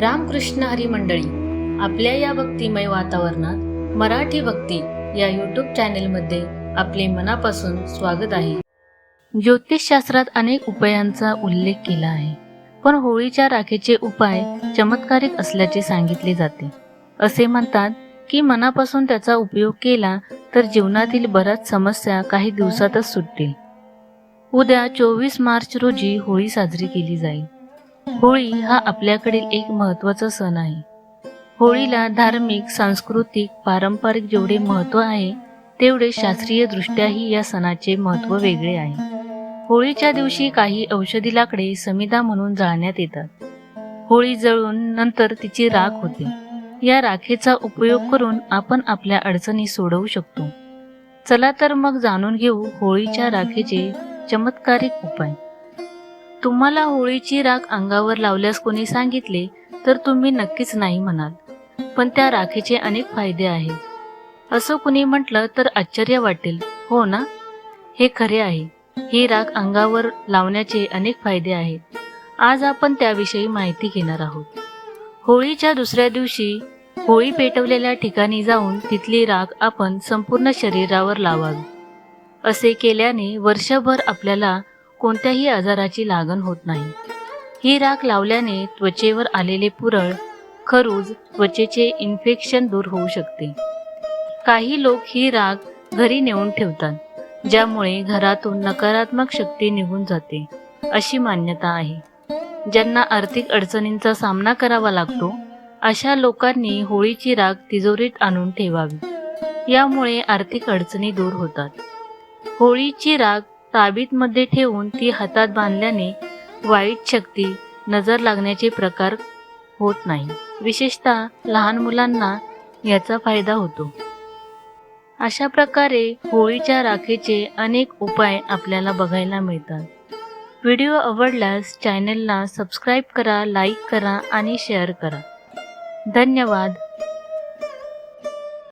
रामकृष्ण हरी मंडळी आपल्या या भक्तिमय वातावरणात मराठी भक्ती या यूट्यूब चॅनेलमध्ये आपले मनापासून स्वागत आहे. ज्योतिषशास्त्रात अनेक उपायांचा उल्लेख केला आहे पण होळीच्या राखेचे उपाय चमत्कारिक असल्याचे सांगितले जाते. असे म्हणतात की मनापासून त्याचा उपयोग केला तर जीवनातील बऱ्याच समस्या काही दिवसातच सुटतील. उद्या चोवीस मार्च रोजी होळी साजरी केली जाईल. होळी हा आपल्याकडील एक महत्त्वाचा सण आहे. होळीला धार्मिक सांस्कृतिक पारंपरिक जेवढे महत्त्व आहे तेवढे शास्त्रीय दृष्ट्याही या सणाचे महत्त्व वेगळे आहे. होळीच्या दिवशी काही औषधी लाकडे समिधा म्हणून जाळण्यात येतात. होळी जळून नंतर तिची राख होते. या राखेचा उपयोग करून आपण आपल्या अडचणी सोडवू शकतो. चला तर मग जाणून घेऊ होळीच्या राखेचे चमत्कारिक उपाय. तुम्हाला होळीची राख अंगावर लावल्यास कोणी सांगितले तर तुम्ही नक्कीच नाही म्हणाल. पण त्या राखेचे अनेक फायदे आहेत. असं कुणी म्हटलं तर आश्चर्य वाटेल. हो ना? हे खरे आहे. ही राख अंगावर लावण्याचे अनेक फायदे आहेत. आज आपण त्याविषयी माहिती घेणार आहोत. होळीच्या दुसऱ्या दिवशी होळी पेटवलेल्या ठिकाणी जाऊन तिथली राख आपण संपूर्ण शरीरावर लावावी. असे केल्याने वर्षभर आपल्याला कोणत्याही आजाराची लागण होत नाही. ही राख लावल्याने त्वचेवर आलेले पुरळ खरूज त्वचेचे इन्फेक्शन दूर होऊ शकते. काही लोक ही राख घरी नेऊन ठेवतात ज्यामुळे घरातून नकारात्मक शक्ती निघून जाते अशी मान्यता आहे. ज्यांना आर्थिक अडचणींचा सामना करावा लागतो अशा लोकांनी होळीची राख तिजोरीत आणून ठेवावी. यामुळे आर्थिक अडचणी दूर होतात. होळीची राख ताबीतमध्ये ठेवून ती हातात बांधल्याने वाईट शक्ती नजर लागण्याचे प्रकार होत नाही. विशेषतः लहान मुलांना याचा फायदा होतो. अशा प्रकारे होळीच्या राखेचे अनेक उपाय आपल्याला बघायला मिळतात. व्हिडिओ आवडल्यास चॅनलला सबस्क्राईब करा लाईक करा आणि शेअर करा. धन्यवाद.